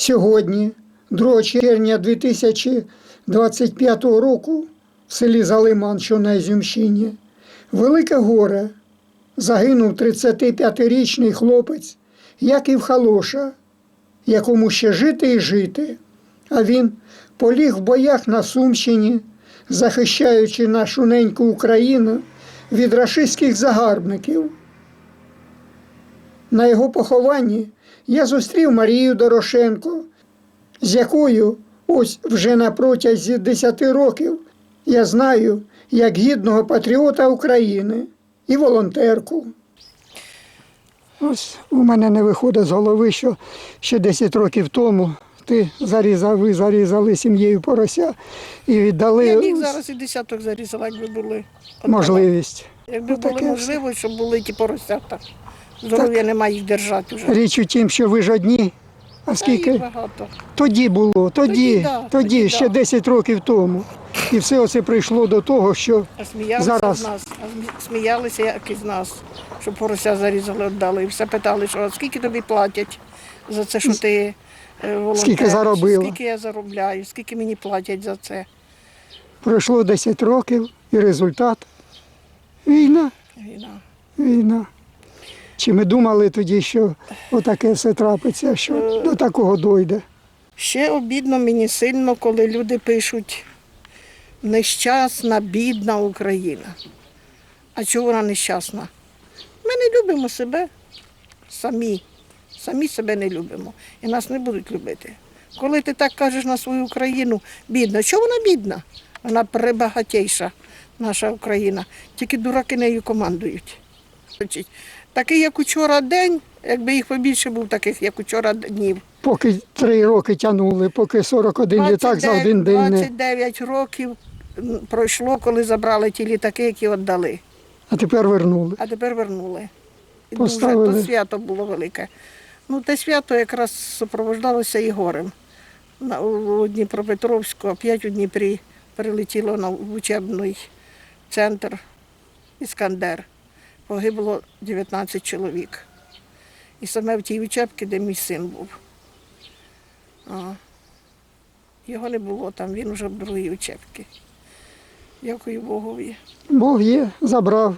Сьогодні, 2 червня 2025 року, в селі Залиман, що на Ізюмщині, Велике горе загинув 35-річний хлопець Яків Халоша, якому ще жити і жити. А він поліг в боях на Сумщині, захищаючи нашу неньку Україну від рашистських загарбників. На його похованні я зустрів Марію Дорошенко, з якою ось вже на протязі 10 років я знаю як гідного патріота України і волонтерку. Ось у мене не виходить з голови, що ще 10 років тому ти зарізав, ви зарізали сім'єю порося і віддали Я міг зараз і десяток зарізала, якби були. Можливість. Якби Отаке були можливо, щоб були ті поросята. Здоров'я немає їх держати вже. Річ у тім, що ви ж одні. А скільки багато. тоді було, тоді, Тоді да, тоді ще да. 10 років тому. І все оце прийшло до того, що А сміялися Зараз. з нас, а сміялися як із нас, що порося зарізали, віддали. І все питали, що «А скільки тобі платять за це, що ти е, волонтер? Скільки заробила? Скільки я заробляю, скільки мені платять за це. пройшло 10 років і результат війна. Війна. Війна. Чи ми думали тоді, що отаке все трапиться, що до такого дойде? Ще обідно мені сильно, коли люди пишуть нещасна, бідна Україна. А чого вона нещасна? Ми не любимо себе самі. Самі себе не любимо. І нас не будуть любити. Коли ти так кажеш на свою Україну, бідна, чого вона бідна? Вона пребагатейша, наша Україна. Тільки дураки нею командують. Такий, як учора день, якби їх побільше був таких, як учора днів. Поки три роки тягнули, поки 41 літак за один день не. 29 років пройшло, коли забрали ті літаки, які віддали, А тепер вернули. а тепер вернули. І Поставили. Дуже то свято було велике. Ну, те свято якраз супроводжувалося і горем. На, у Дніпропетровську, а п'ять у Дніпрі прилетіло на в учебний центр Іскандер. Погибло 19 чоловік. І саме в тій учебці, де мій син був. А, його не було там, він вже в другій учебці. Дякую Богові. Бог є, забрав.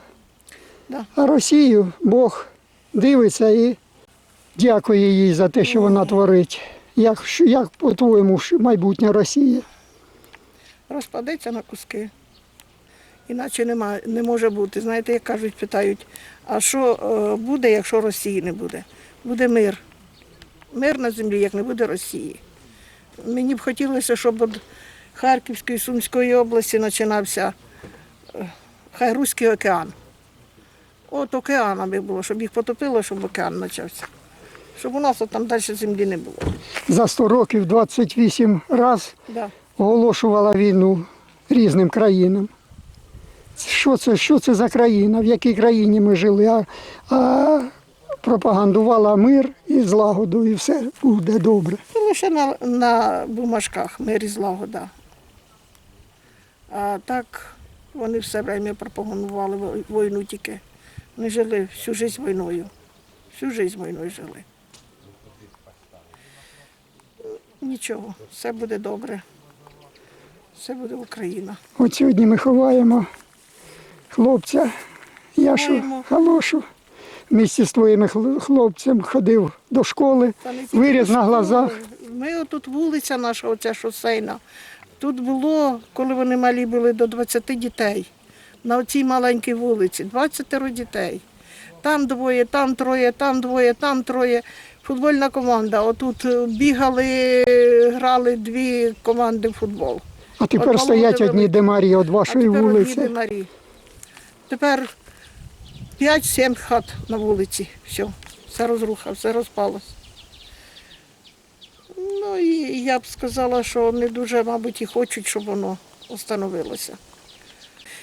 Да. А Росію Бог дивиться і дякує їй за те, що вона творить. Як, як по-твоєму, майбутнє Росії? розпадеться на куски. Іначе нема, не може бути. Знаєте, як кажуть, питають, а що е, буде, якщо Росії не буде? Буде мир. Мир на землі, як не буде Росії. Мені б хотілося, щоб від Харківської Сумської області починався е, хай Руський океан. От океан аби було, щоб їх потопило, щоб океан почався. Щоб у нас от там далі землі не було. За 100 років 28 разів Да. оголошувала війну різним країнам. Що це, що це за країна? В якій країні ми жили? А, а пропагандувала мир і злагоду, і все буде добре. Ну, Лише на, на бумажках мир і злагода. А так вони все время пропагандували війну тільки. Вони жили всю життя війною. Всю життя війною жили. Нічого, все буде добре. Все буде Україна. От сьогодні ми ховаємо хлопця Яшу. Халошу. Місті з твоїми хлопцем ходив до школи, виріз на глазах. Ми отут вулиця наша, оця шосейна. Тут було, коли вони малі були, до 20 дітей. На оцій маленькій вулиці 20 дітей. Там двоє, там троє, там двоє, там троє. Футбольна команда. Отут е, бігали, грали дві команди в футбол. А тепер От стоять одні демарії від вашої вулиці. одні Марі. Тепер 5-7 хат на вулиці. Все, все розруха, все розпалось. Ну і я б сказала, що не дуже, мабуть, і хочуть, щоб воно встановилося.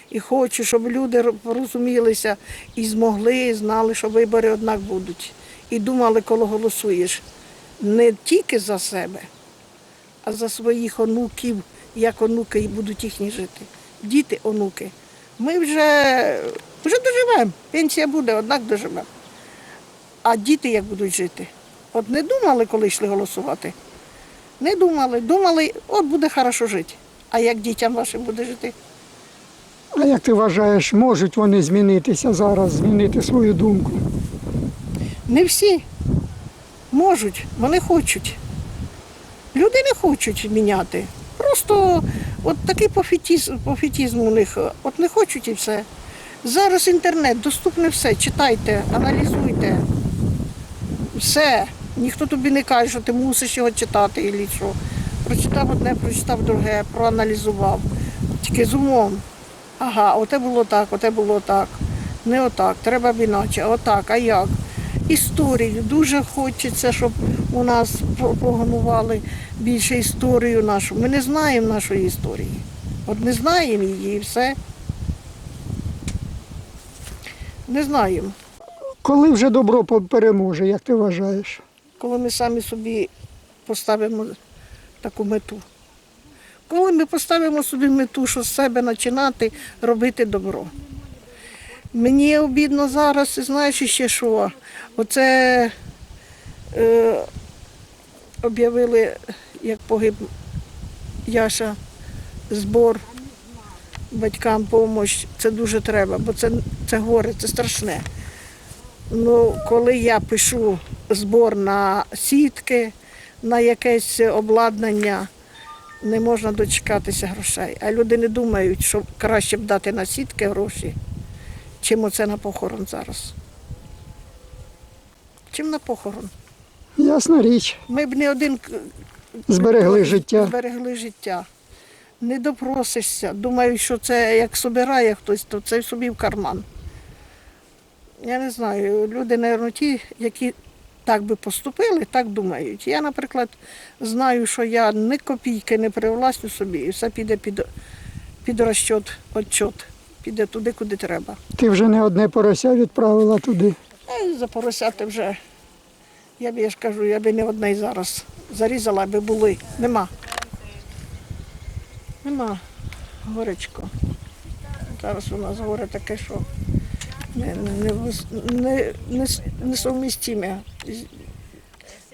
І хочу, щоб люди ро- порозумілися і змогли, і знали, що вибори однак будуть. І думали, коли голосуєш, не тільки за себе, а за своїх онуків, як онуки і будуть їхні жити. Діти, онуки. Ми вже, вже доживемо. Пенсія буде, однак доживемо. А діти як будуть жити? От не думали, коли йшли голосувати. Не думали. Думали, от буде хорошо жити. А як дітям вашим буде жити? А як ти вважаєш, можуть вони змінитися зараз, змінити свою думку? Не всі можуть, вони хочуть. Люди не хочуть міняти. Просто от такий пофітізм, пофітізм у них. От не хочуть і все. Зараз інтернет, доступне все. Читайте, аналізуйте. Все. Ніхто тобі не каже, що ти мусиш його читати і що. Прочитав одне, прочитав друге, проаналізував. Тільки з умом. Ага, оте було так, оте було так. Не отак, треба б іначе, отак, а як? Історію. Дуже хочеться, щоб у нас про- прогонували більше історію нашу. Ми не знаємо нашої історії. От не знаємо її і все. Не знаємо. Коли вже добро переможе, як ти вважаєш? коли ми самі собі поставимо таку мету. Коли ми поставимо собі мету, що з себе починати робити добро. Мені обідно зараз, знаєш ще що? Оце е, об'явили, як погиб Яша, збор батькам допомогу. Це дуже треба, бо це, це горе, це страшне. Ну, коли я пишу збор на сітки, на якесь обладнання, не можна дочекатися грошей. А люди не думають, що краще б дати на сітки гроші, чим оце на похорон зараз. Чим на похорон? Ясна річ, Ми б не один зберегли життя. зберегли життя. Не допросишся. Думаю, що це як собирає хтось, то це собі в карман. Я не знаю, люди, мабуть, ті, які так би поступили, так думають. Я, наприклад, знаю, що я ні копійки не привласню собі, і все піде під, під розчот, отчот, піде туди, куди треба. Ти вже не одне порося відправила туди. За поросяти вже, я б я ж кажу, я би не одне й зараз зарізала, аби були. Нема. Нема. Горечко. Зараз у нас горе таке, що не, не, не, не, с-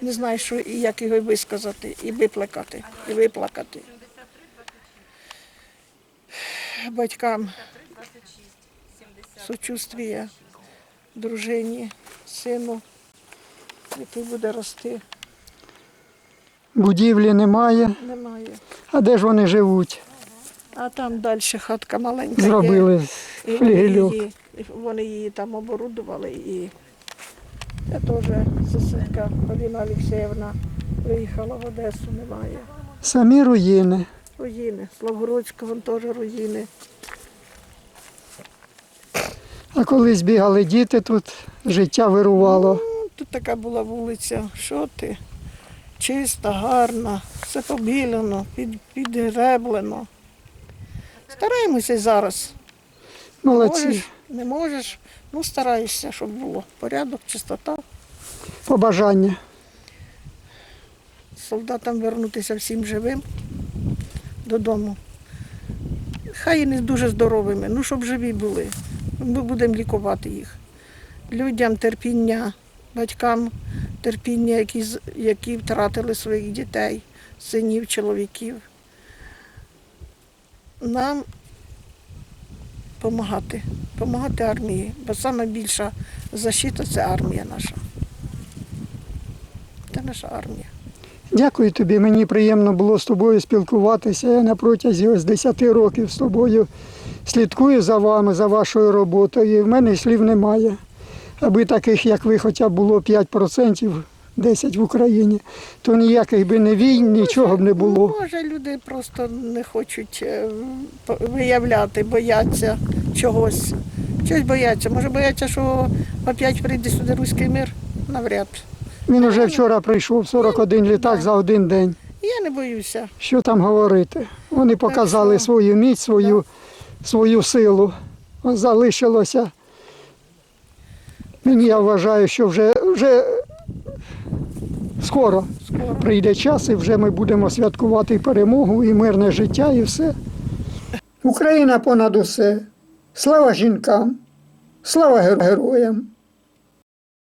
Не знаю, що як його висказати, і виплакати, і виплакати. Батькам сочувствія дружині, сину, який буде рости, Будівлі немає. немає. А де ж вони живуть? А там далі хатка маленька. є. Зробили І флігельок. її- Вони її там оборудували і я теж сусідка Поліна Олексіївна приїхала в Одесу, немає. Самі руїни. Руїни. Славгородська, вон теж руїни. А коли збігали діти, тут життя вирувало. Така була вулиця. Що ти? Чиста, гарна, все побілено, під, підгреблено. Стараємося зараз. Молодці. Можеш, не можеш, ну стараєшся, щоб було порядок, чистота. Побажання. Солдатам вернутися всім живим додому. Хай і не дуже здоровими, ну щоб живі були. Ми будемо лікувати їх. Людям терпіння, батькам терпіння, які, які втратили своїх дітей, синів, чоловіків. Нам допомагати, допомагати армії, бо найбільша защита це армія наша. Це наша армія. Дякую тобі. Мені приємно було з тобою спілкуватися. Я на протязі ось 10 років з тобою слідкую за вами, за вашою роботою. І в мене слів немає. Аби таких, як ви, хоча б було 5%, 10 в Україні, то ніяких би не війн, нічого б не було. Може, люди просто не хочуть е, виявляти, бояться чогось. Чогось бояться. Може, бояться, що опять прийде сюди руський мир? Навряд. Він уже вчора прийшов 41 літак за один день. Я не боюся. Що там говорити? Вони показали свою міць, свою, свою силу. Залишилося. Мені я вважаю, що вже, вже скоро Скоро. прийде час, і вже ми будемо святкувати перемогу, і мирне життя, і все. Україна понад усе. Слава жінкам, слава героям.